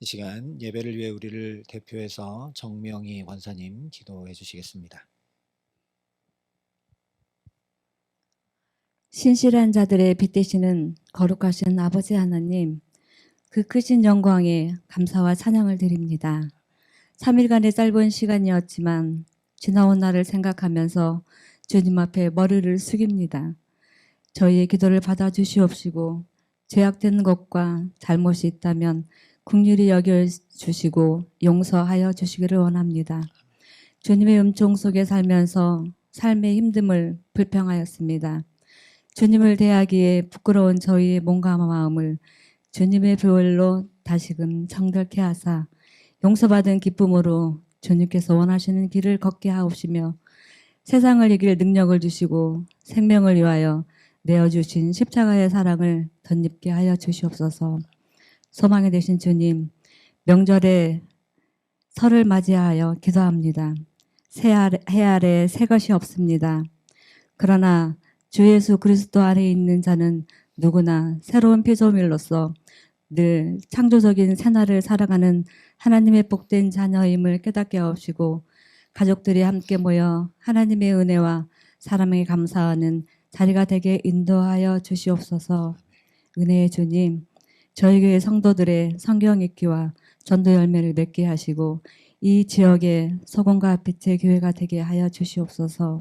이 시간 예배를 위해 우리를 대표해서 정명희 권사님 기도해 주시겠습니다. 신실한 자들의 빛 되시는 거룩하신 아버지 하나님, 그 크신 영광에 감사와 찬양을 드립니다. 3일간의 짧은 시간이었지만 지나온 날을 생각하면서 주님 앞에 머리를 숙입니다. 저희의 기도를 받아 주시옵시고 죄악된 것과 잘못이 있다면 국률이 여겨 주시고 용서하여 주시기를 원합니다. 주님의 음총 속에 살면서 삶의 힘듦을 불평하였습니다. 주님을 대하기에 부끄러운 저희의 몸과 마음을 주님의 보혈로 다시금 정결케 하사 용서받은 기쁨으로 주님께서 원하시는 길을 걷게 하옵시며 세상을 이길 능력을 주시고 생명을 위하여 내어주신 십자가의 사랑을 덧입게 하여 주시옵소서 소망이 되신 주님 명절에 설을 맞이하여 기도합니다. 새 아래, 해 아래 새 것이 없습니다. 그러나 주 예수 그리스도 안에 있는 자는 누구나 새로운 피조물로서 늘 창조적인 새날을 살아가는 하나님의 복된 자녀임을 깨닫게 하옵시고 가족들이 함께 모여 하나님의 은혜와 사랑에 감사하는 자리가 되게 인도하여 주시옵소서 은혜의 주님 저희 교회 성도들의 성경 읽기와 전도 열매를 맺게 하시고 이 지역의 소금과 빛의 교회가 되게 하여 주시옵소서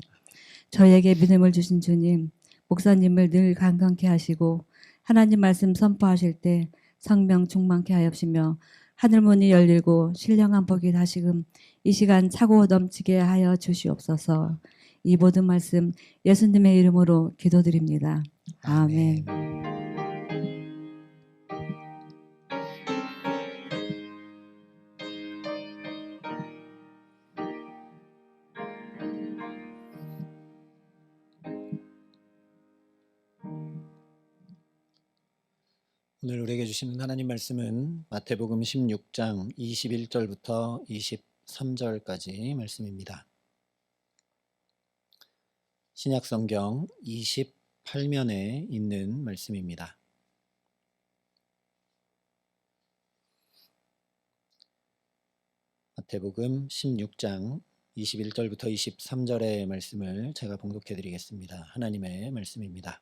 저희에게 믿음을 주신 주님, 목사님을 늘 강건케 하시고 하나님 말씀 선포하실 때 성명 충만케 하옵시며 하늘 문이 열리고 신령한 복이 다시금 이 시간 차고 넘치게 하여 주시옵소서. 이 모든 말씀 예수님의 이름으로 기도드립니다. 아멘. 오늘 주시는 하나님 말씀은 마태복음 16장 21절부터 23절까지 말씀입니다. 신약 성경 28면에 있는 말씀입니다. 마태복음 16장 21절부터 23절의 말씀을 제가 봉독해 드리겠습니다. 하나님의 말씀입니다.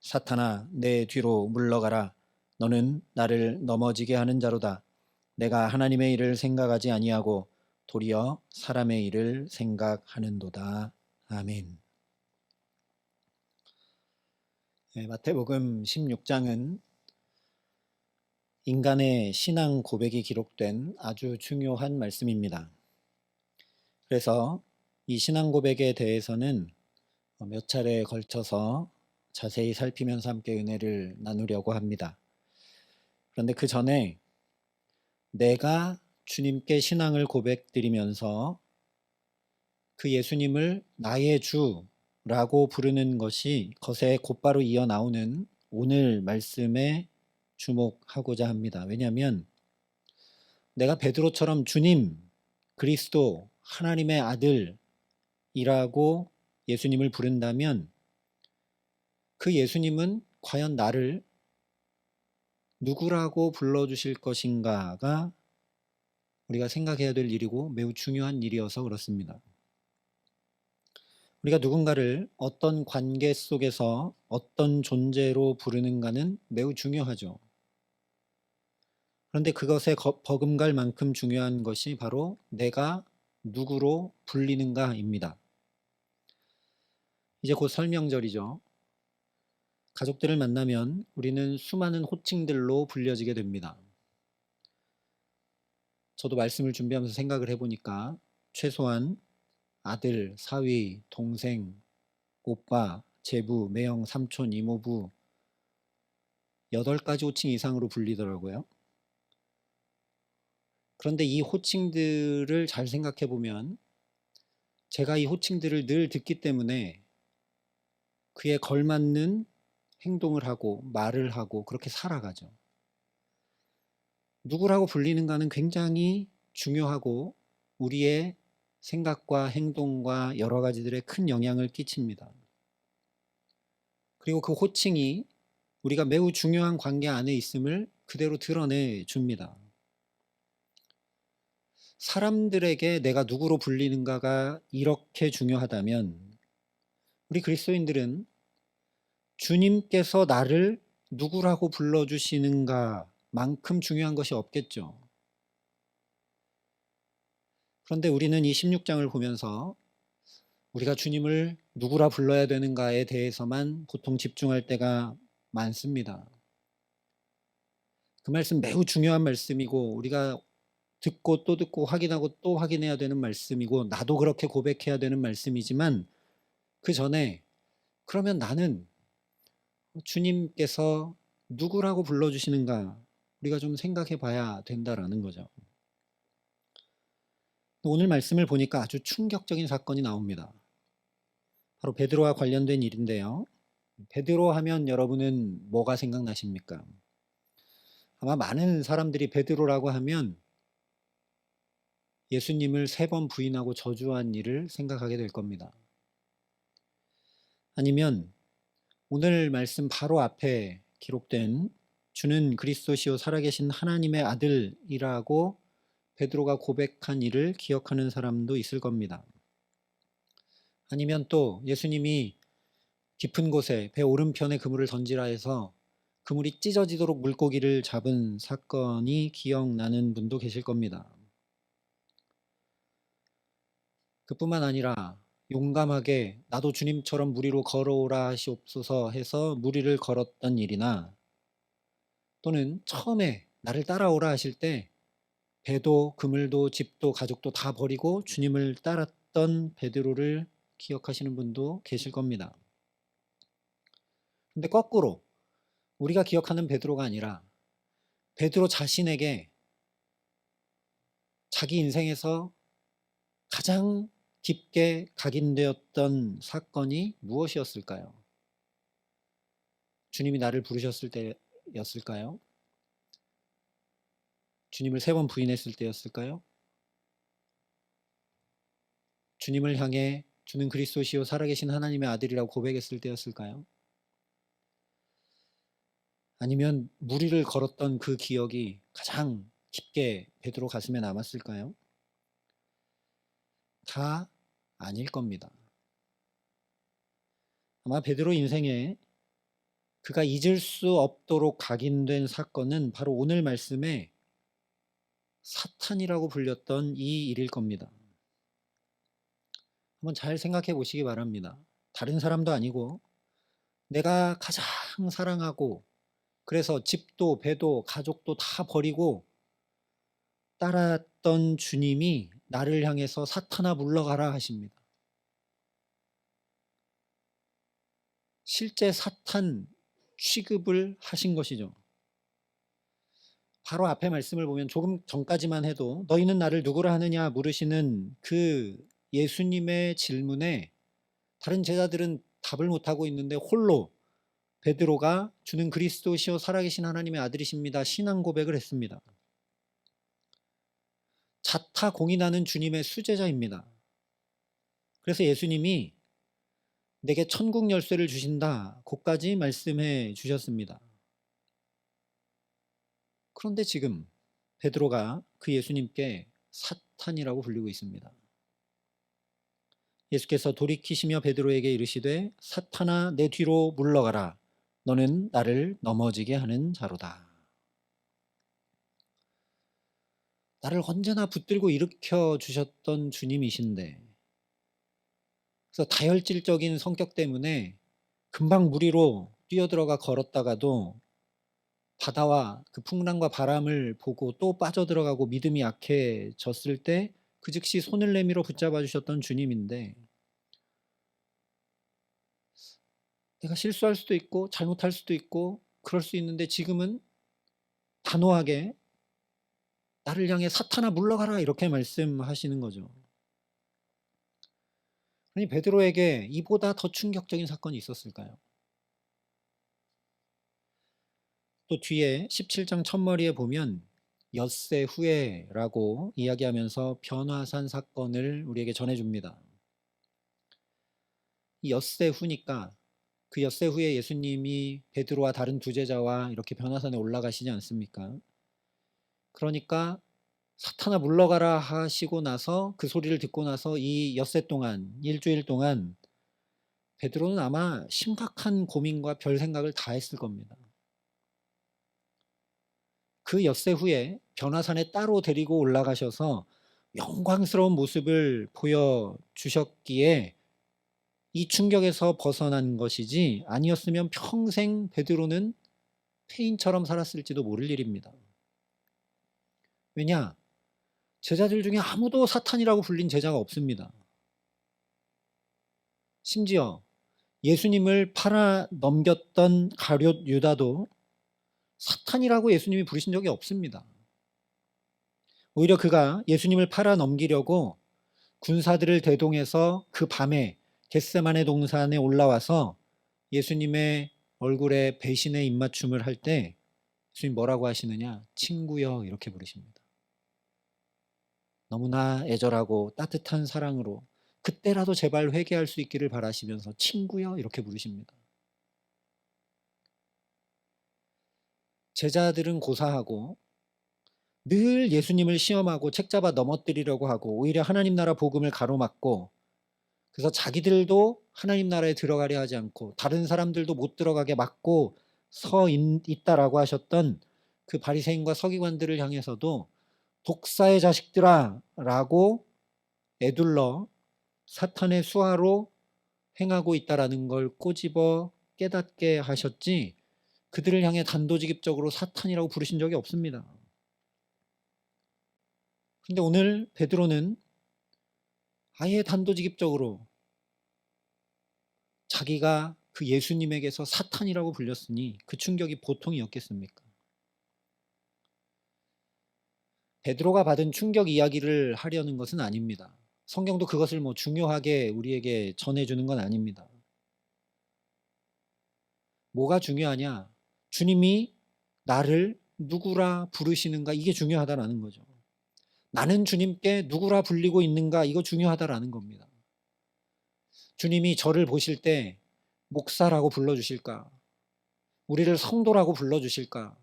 사탄아 내 뒤로 물러가라 너는 나를 넘어지게 하는 자로다 내가 하나님의 일을 생각하지 아니하고 도리어 사람의 일을 생각하는도다 아멘. 네, 마태복음 16장은 인간의 신앙 고백이 기록된 아주 중요한 말씀입니다. 그래서 이 신앙 고백에 대해서는 몇 차례에 걸쳐서 자세히 살피면서 함께 은혜를 나누려고 합니다. 그런데 그 전에 내가 주님께 신앙을 고백드리면서 그 예수님을 나의 주라고 부르는 것이 것에 곧바로 이어 나오는 오늘 말씀에 주목하고자 합니다. 왜냐하면 내가 베드로처럼 주님, 그리스도, 하나님의 아들이라고 예수님을 부른다면 그 예수님은 과연 나를 누구라고 불러주실 것인가가 우리가 생각해야 될 일이고 매우 중요한 일이어서 그렇습니다. 우리가 누군가를 어떤 관계 속에서 어떤 존재로 부르는가는 매우 중요하죠. 그런데 그것에 버금갈 만큼 중요한 것이 바로 내가 누구로 불리는가입니다. 이제 곧 설명절이죠. 가족들을 만나면 우리는 수많은 호칭들로 불려지게 됩니다. 저도 말씀을 준비하면서 생각을 해보니까 최소한 아들, 사위, 동생, 오빠, 제부, 매형, 삼촌, 이모부 여덟 가지 호칭 이상으로 불리더라고요. 그런데 이 호칭들을 잘 생각해 보면 제가 이 호칭들을 늘 듣기 때문에 그에 걸맞는 행동을 하고 말을 하고 그렇게 살아가죠. 누구라고 불리는가는 굉장히 중요하고 우리의 생각과 행동과 여러 가지들에 큰 영향을 끼칩니다. 그리고 그 호칭이 우리가 매우 중요한 관계 안에 있음을 그대로 드러내 줍니다. 사람들에게 내가 누구로 불리는가가 이렇게 중요하다면 우리 그리스도인들은 주님께서 나를 누구라고 불러주시는가 만큼 중요한 것이 없겠죠. 그런데 우리는 이 16장을 보면서 우리가 주님을 누구라 불러야 되는가에 대해서만 보통 집중할 때가 많습니다. 그 말씀 매우 중요한 말씀이고 우리가 듣고 또 듣고 확인하고 또 확인해야 되는 말씀이고 나도 그렇게 고백해야 되는 말씀이지만 그 전에 그러면 나는 주님께서 누구라고 불러주시는가 우리가 좀 생각해 봐야 된다라는 거죠. 오늘 말씀을 보니까 아주 충격적인 사건이 나옵니다. 바로 베드로와 관련된 일인데요. 베드로 하면 여러분은 뭐가 생각나십니까? 아마 많은 사람들이 베드로라고 하면 예수님을 세 번 부인하고 저주한 일을 생각하게 될 겁니다. 아니면 오늘 말씀 바로 앞에 기록된 주는 그리스도시요 살아계신 하나님의 아들이라고 베드로가 고백한 일을 기억하는 사람도 있을 겁니다. 아니면 또 예수님이 깊은 곳에 배 오른편에 그물을 던지라 해서 그물이 찢어지도록 물고기를 잡은 사건이 기억나는 분도 계실 겁니다. 그뿐만 아니라 용감하게 나도 주님처럼 무리로 걸어오라 하시옵소서 해서 무리를 걸었던 일이나 또는 처음에 나를 따라오라 하실 때 배도 그물도 집도 가족도 다 버리고 주님을 따랐던 베드로를 기억하시는 분도 계실 겁니다. 근데 거꾸로 우리가 기억하는 베드로가 아니라 베드로 자신에게 자기 인생에서 가장 깊게 각인되었던 사건이 무엇이었을까요? 주님이 나를 부르셨을 때였을까요? 주님을 세 번 부인했을 때였을까요? 주님을 향해 주는 그리스도시요 살아계신 하나님의 아들이라고 고백했을 때였을까요? 아니면 무리를 걸었던 그 기억이 가장 깊게 베드로 가슴에 남았을까요? 다 아닐 겁니다. 아마 베드로 인생에 그가 잊을 수 없도록 각인된 사건은 바로 오늘 말씀에 사탄이라고 불렸던 이 일일 겁니다. 한번 잘 생각해 보시기 바랍니다. 다른 사람도 아니고 내가 가장 사랑하고 그래서 집도 배도 가족도 다 버리고 따랐던 주님이 나를 향해서 사탄아 물러가라 하십니다. 실제 사탄 취급을 하신 것이죠. 바로 앞에 말씀을 보면 조금 전까지만 해도 너희는 나를 누구라 하느냐 물으시는 그 예수님의 질문에 다른 제자들은 답을 못하고 있는데 홀로 베드로가 주는 그리스도시요 살아계신 하나님의 아들이십니다. 신앙 고백을 했습니다. 자타 공인하는 주님의 수제자입니다. 그래서 예수님이 내게 천국 열쇠를 주신다. 고까지 말씀해 주셨습니다. 그런데 지금 베드로가 그 예수님께 사탄이라고 불리고 있습니다. 예수께서 돌이키시며 베드로에게 이르시되 사탄아 내 뒤로 물러가라 너는 나를 넘어지게 하는 자로다. 나를 언제나 붙들고 일으켜 주셨던 주님이신데 그래서 다혈질적인 성격 때문에 금방 무리로 뛰어들어가 걸었다가도 바다와 그 풍랑과 바람을 보고 또 빠져들어가고 믿음이 약해졌을 때 그 즉시 손을 내밀어 붙잡아 주셨던 주님인데 내가 실수할 수도 있고 잘못할 수도 있고 그럴 수 있는데 지금은 단호하게 나를 향해 사탄아 물러가라 이렇게 말씀하시는 거죠. 아니 베드로에게 이보다 더 충격적인 사건이 있었을까요? 또 뒤에 17장 첫머리에 보면 엿새 후에라고 이야기하면서 변화산 사건을 우리에게 전해줍니다. 이 엿새 후니까 그 엿새 후에 예수님이 베드로와 다른 두 제자와 이렇게 변화산에 올라가시지 않습니까? 그러니까 사탄아 물러가라 하시고 나서 그 소리를 듣고 나서 이 엿새 동안 일주일 동안 베드로는 아마 심각한 고민과 별 생각을 다 했을 겁니다. 그 엿새 후에 변화산에 따로 데리고 올라가셔서 영광스러운 모습을 보여주셨기에 이 충격에서 벗어난 것이지 아니었으면 평생 베드로는 폐인처럼 살았을지도 모를 일입니다. 왜냐? 제자들 중에 아무도 사탄이라고 불린 제자가 없습니다. 심지어 예수님을 팔아 넘겼던 가룟 유다도 사탄이라고 예수님이 부르신 적이 없습니다. 오히려 그가 예수님을 팔아 넘기려고 군사들을 대동해서 그 밤에 겟세만의 동산에 올라와서 예수님의 얼굴에 배신의 입맞춤을 할 때 예수님 뭐라고 하시느냐? 친구여 이렇게 부르십니다. 너무나 애절하고 따뜻한 사랑으로 그때라도 제발 회개할 수 있기를 바라시면서 친구여 이렇게 부르십니다. 제자들은 고사하고 늘 예수님을 시험하고 책 잡아 넘어뜨리려고 하고 오히려 하나님 나라 복음을 가로막고 그래서 자기들도 하나님 나라에 들어가려 하지 않고 다른 사람들도 못 들어가게 막고 서 있다라고 하셨던 그 바리새인과 서기관들을 향해서도 독사의 자식들아 라고 애둘러 사탄의 수하로 행하고 있다라는 걸 꼬집어 깨닫게 하셨지 그들을 향해 단도직입적으로 사탄이라고 부르신 적이 없습니다. 근데 오늘 베드로는 아예 단도직입적으로 자기가 그 예수님에게서 사탄이라고 불렸으니 그 충격이 보통이었겠습니까? 베드로가 받은 충격 이야기를 하려는 것은 아닙니다. 성경도 그것을 뭐 중요하게 우리에게 전해주는 건 아닙니다. 뭐가 중요하냐? 주님이 나를 누구라 부르시는가 이게 중요하다라는 거죠. 나는 주님께 누구라 불리고 있는가 이거 중요하다라는 겁니다. 주님이 저를 보실 때 목사라고 불러주실까? 우리를 성도라고 불러주실까?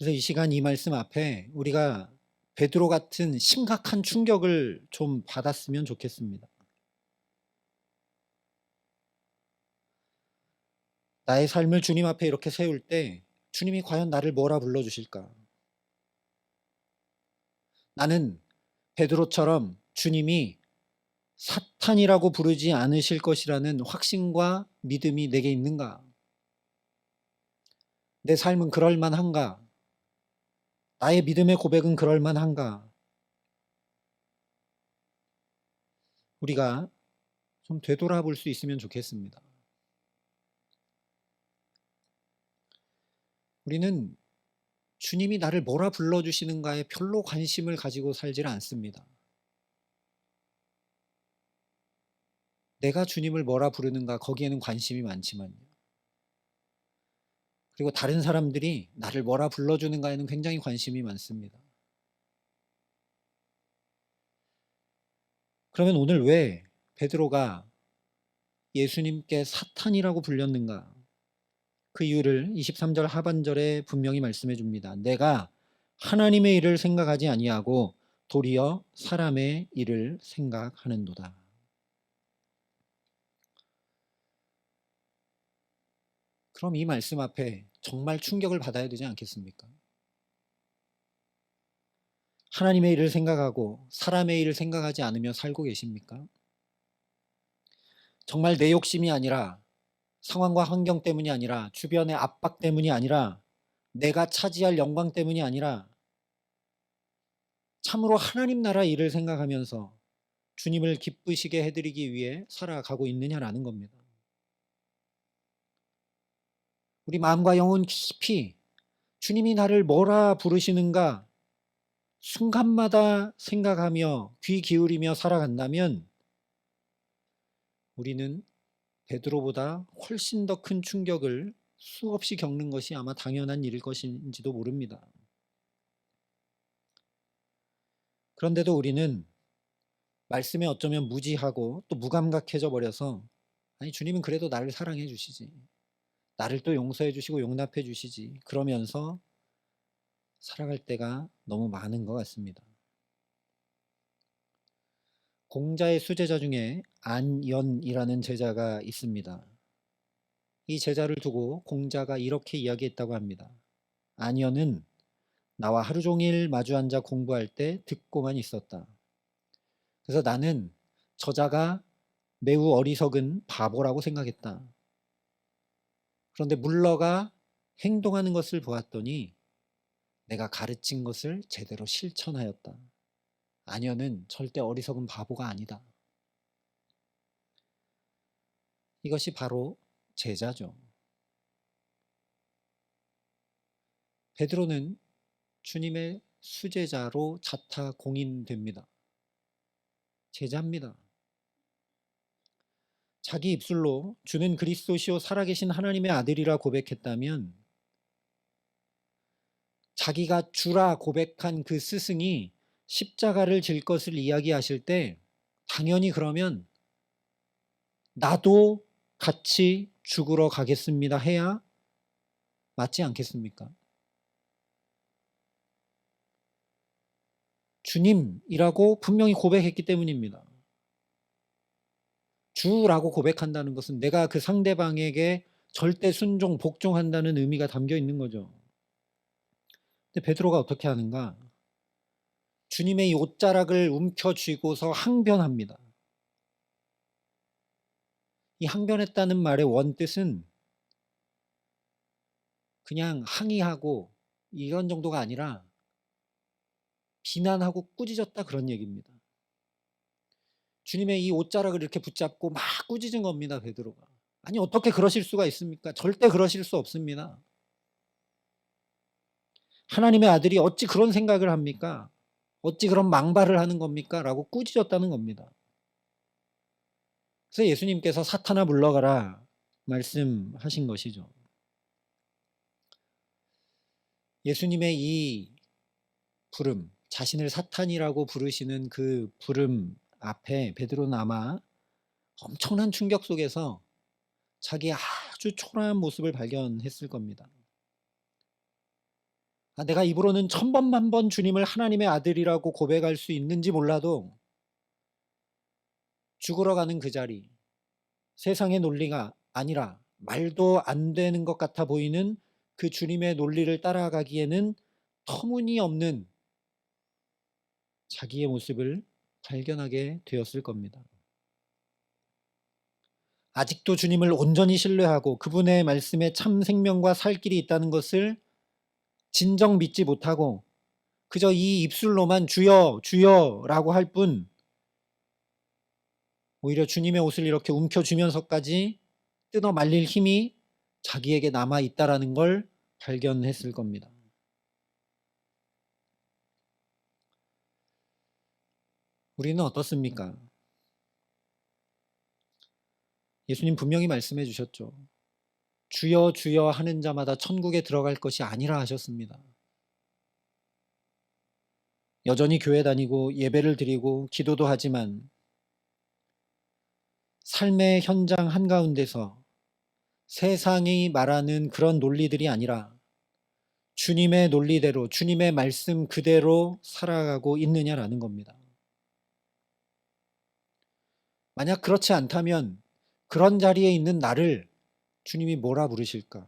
그래서 이 시간 이 말씀 앞에 우리가 베드로 같은 심각한 충격을 좀 받았으면 좋겠습니다. 나의 삶을 주님 앞에 이렇게 세울 때 주님이 과연 나를 뭐라 불러 주실까? 나는 베드로처럼 주님이 사탄이라고 부르지 않으실 것이라는 확신과 믿음이 내게 있는가? 내 삶은 그럴 만한가? 나의 믿음의 고백은 그럴만한가? 우리가 좀 되돌아볼 수 있으면 좋겠습니다. 우리는 주님이 나를 뭐라 불러주시는가에 별로 관심을 가지고 살질 않습니다. 내가 주님을 뭐라 부르는가 거기에는 관심이 많지만요. 그리고 다른 사람들이 나를 뭐라 불러주는가에는 굉장히 관심이 많습니다. 그러면 오늘 왜 베드로가 예수님께 사탄이라고 불렸는가? 그 이유를 23절 하반절에 분명히 말씀해 줍니다. 내가 하나님의 일을 생각하지 아니하고 도리어 사람의 일을 생각하는도다. 그럼 이 말씀 앞에 정말 충격을 받아야 되지 않겠습니까? 하나님의 일을 생각하고 사람의 일을 생각하지 않으며 살고 계십니까? 정말 내 욕심이 아니라 상황과 환경 때문이 아니라 주변의 압박 때문이 아니라 내가 차지할 영광 때문이 아니라 참으로 하나님 나라 일을 생각하면서 주님을 기쁘시게 해드리기 위해 살아가고 있느냐라는 겁니다. 우리 마음과 영혼 깊이 주님이 나를 뭐라 부르시는가 순간마다 생각하며 귀 기울이며 살아간다면 우리는 베드로보다 훨씬 더 큰 충격을 수없이 겪는 것이 아마 당연한 일일 것인지도 모릅니다. 그런데도 우리는 말씀에 어쩌면 무지하고 또 무감각해져 버려서 아니 주님은 그래도 나를 사랑해 주시지. 나를 또 용서해 주시고 용납해 주시지. 그러면서 살아갈 때가 너무 많은 것 같습니다. 공자의 수제자 중에 안연이라는 제자가 있습니다. 이 제자를 두고 공자가 이렇게 이야기했다고 합니다. 안연은 나와 하루 종일 마주 앉아 공부할 때 듣고만 있었다. 그래서 나는 저자가 매우 어리석은 바보라고 생각했다. 그런데 물러가 행동하는 것을 보았더니 내가 가르친 것을 제대로 실천하였다. 아녀는 절대 어리석은 바보가 아니다. 이것이 바로 제자죠. 베드로는 주님의 수제자로 자타 공인됩니다. 제자입니다. 자기 입술로 주는 그리스도시요 살아계신 하나님의 아들이라 고백했다면 자기가 주라 고백한 그 스승이 십자가를 질 것을 이야기하실 때 당연히 그러면 나도 같이 죽으러 가겠습니다 해야 맞지 않겠습니까? 주님이라고 분명히 고백했기 때문입니다. 주라고 고백한다는 것은 내가 그 상대방에게 절대 순종, 복종한다는 의미가 담겨 있는 거죠. 근데 베드로가 어떻게 하는가? 주님의 이 옷자락을 움켜쥐고서 항변합니다. 이 항변했다는 말의 원뜻은 그냥 항의하고 이런 정도가 아니라 비난하고 꾸짖었다 그런 얘기입니다. 주님의 이 옷자락을 이렇게 붙잡고 막 꾸짖은 겁니다, 베드로가. 아니 어떻게 그러실 수가 있습니까? 절대 그러실 수 없습니다. 하나님의 아들이 어찌 그런 생각을 합니까? 어찌 그런 망발을 하는 겁니까? 라고 꾸짖었다는 겁니다. 그래서 예수님께서 사탄아 물러가라 말씀하신 것이죠. 예수님의 이 부름, 자신을 사탄이라고 부르시는 그 부름 앞에 베드로는 아마 엄청난 충격 속에서 자기의 아주 초라한 모습을 발견했을 겁니다. 아, 내가 입으로는 천번만 번 주님을 하나님의 아들이라고 고백할 수 있는지 몰라도 죽으러 가는 그 자리, 세상의 논리가 아니라 말도 안 되는 것 같아 보이는 그 주님의 논리를 따라가기에는 터무니없는 자기의 모습을 발견하게 되었을 겁니다. 아직도 주님을 온전히 신뢰하고 그분의 말씀에 참 생명과 살 길이 있다는 것을 진정 믿지 못하고 그저 이 입술로만 주여 주여 라고 할 뿐 오히려 주님의 옷을 이렇게 움켜쥐면서까지 뜯어 말릴 힘이 자기에게 남아 있다라는 걸 발견했을 겁니다. 우리는 어떻습니까? 예수님 분명히 말씀해 주셨죠. 주여 주여 하는 자마다 천국에 들어갈 것이 아니라 하셨습니다. 여전히 교회 다니고 예배를 드리고 기도도 하지만 삶의 현장 한가운데서 세상이 말하는 그런 논리들이 아니라 주님의 논리대로 주님의 말씀 그대로 살아가고 있느냐라는 겁니다. 만약 그렇지 않다면 그런 자리에 있는 나를 주님이 뭐라 부르실까?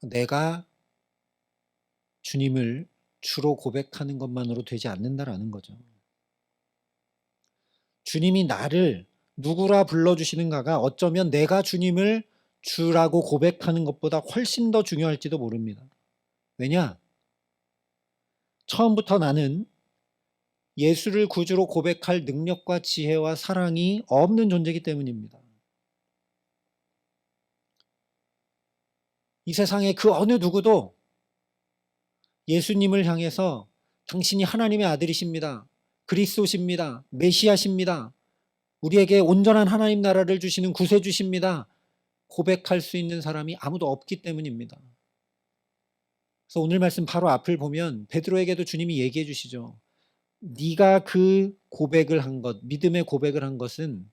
내가 주님을 주로 고백하는 것만으로 되지 않는다라는 거죠. 주님이 나를 누구라 불러주시는가가 어쩌면 내가 주님을 주라고 고백하는 것보다 훨씬 더 중요할지도 모릅니다. 왜냐? 처음부터 나는 예수를 구주로 고백할 능력과 지혜와 사랑이 없는 존재이기 때문입니다. 이 세상의 그 어느 누구도 예수님을 향해서 당신이 하나님의 아들이십니다. 그리스도십니다. 메시아십니다. 우리에게 온전한 하나님 나라를 주시는 구세주십니다. 고백할 수 있는 사람이 아무도 없기 때문입니다. 그래서 오늘 말씀 바로 앞을 보면 베드로에게도 주님이 얘기해 주시죠. 네가 그 고백을 한 것, 믿음의 고백을 한 것은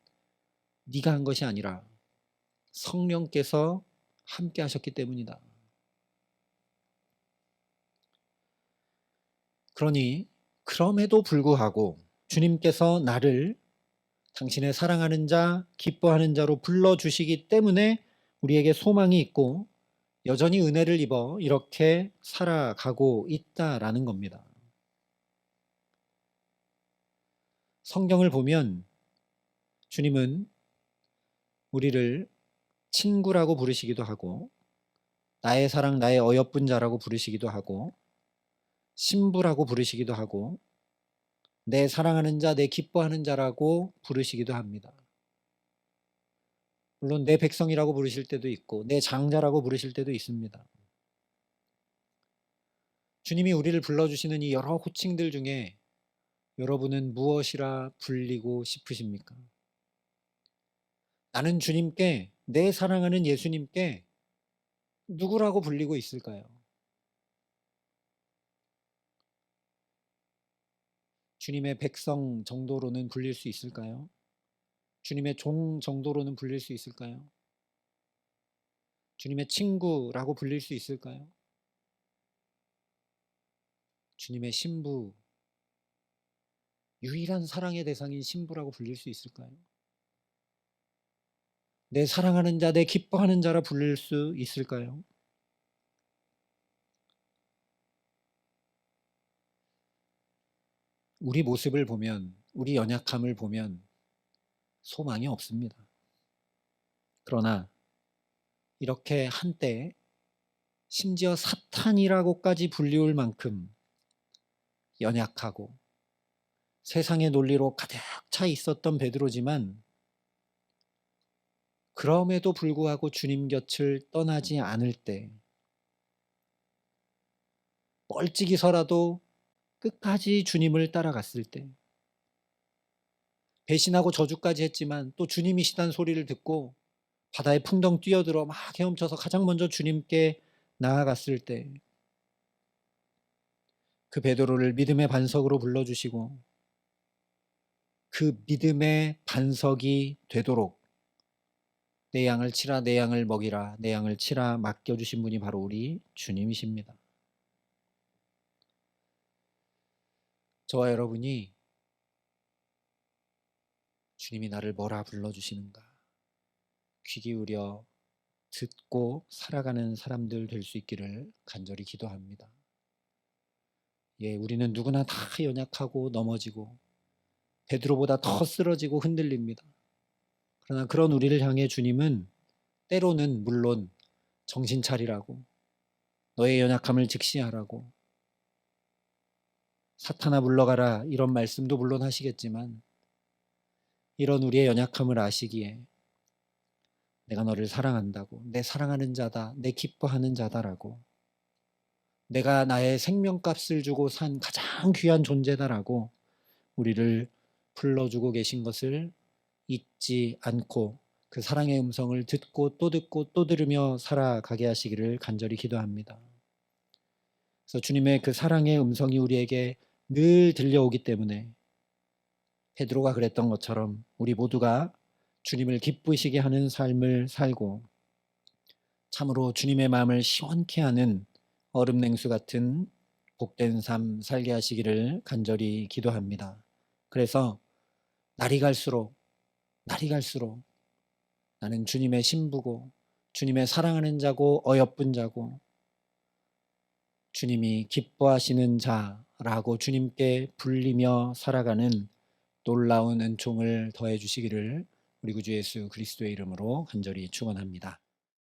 네가 한 것이 아니라 성령께서 함께 하셨기 때문이다. 그러니 그럼에도 불구하고 주님께서 나를 당신의 사랑하는 자, 기뻐하는 자로 불러 주시기 때문에 우리에게 소망이 있고 여전히 은혜를 입어 이렇게 살아가고 있다라는 겁니다. 성경을 보면 주님은 우리를 친구라고 부르시기도 하고 나의 사랑 나의 어여쁜 자라고 부르시기도 하고 신부라고 부르시기도 하고 내 사랑하는 자, 내 기뻐하는 자라고 부르시기도 합니다. 물론 내 백성이라고 부르실 때도 있고 내 장자라고 부르실 때도 있습니다. 주님이 우리를 불러주시는 이 여러 호칭들 중에 여러분은 무엇이라 불리고 싶으십니까? 나는 주님께 내 사랑하는 예수님께 누구라고 불리고 있을까요? 주님의 백성 정도로는 불릴 수 있을까요? 주님의 종 정도로는 불릴 수 있을까요? 주님의 친구라고 불릴 수 있을까요? 주님의 신부, 유일한 사랑의 대상인 신부라고 불릴 수 있을까요? 내 사랑하는 자, 내 기뻐하는 자라 불릴 수 있을까요? 우리 모습을 보면, 우리 연약함을 보면 소망이 없습니다. 그러나 이렇게 한때 심지어 사탄이라고까지 불리울 만큼 연약하고 세상의 논리로 가득 차 있었던 베드로지만 그럼에도 불구하고 주님 곁을 떠나지 않을 때 멀찍이서라도 끝까지 주님을 따라갔을 때 배신하고 저주까지 했지만 또 주님이시단 소리를 듣고 바다에 풍덩 뛰어들어 막 헤엄쳐서 가장 먼저 주님께 나아갔을 때 그 베드로를 믿음의 반석으로 불러주시고 그 믿음의 반석이 되도록 내 양을 치라 내 양을 먹이라 내 양을 치라 맡겨 주신 분이 바로 우리 주님이십니다. 저와 여러분이 주님이 나를 뭐라 불러 주시는가 귀 기울여 듣고 살아가는 사람들 될 수 있기를 간절히 기도합니다. 예, 우리는 누구나 다 연약하고 넘어지고 베드로보다 더 쓰러지고 흔들립니다. 그러나 그런 우리를 향해 주님은 때로는 물론 정신 차리라고 너의 연약함을 직시하라고 사탄아 물러가라 이런 말씀도 물론 하시겠지만 이런 우리의 연약함을 아시기에 내가 너를 사랑한다고 내 사랑하는 자다 내 기뻐하는 자다라고 내가 나의 생명값을 주고 산 가장 귀한 존재다라고 우리를 불러주고 계신 것을 잊지 않고 그 사랑의 음성을 듣고 또 듣고 또 들으며 살아가게 하시기를 간절히 기도합니다. 그래서 주님의 그 사랑의 음성이 우리에게 늘 들려오기 때문에 베드로가 그랬던 것처럼 우리 모두가 주님을 기쁘시게 하는 삶을 살고 참으로 주님의 마음을 시원케 하는 얼음 냉수 같은 복된 삶 살게 하시기를 간절히 기도합니다. 그래서 날이 갈수록 날이 갈수록 나는 주님의 신부고 주님의 사랑하는 자고 어여쁜 자고 주님이 기뻐하시는 자라고 주님께 불리며 살아가는 놀라운 은총을 더해 주시기를 우리 구주 예수 그리스도의 이름으로 간절히 축원합니다.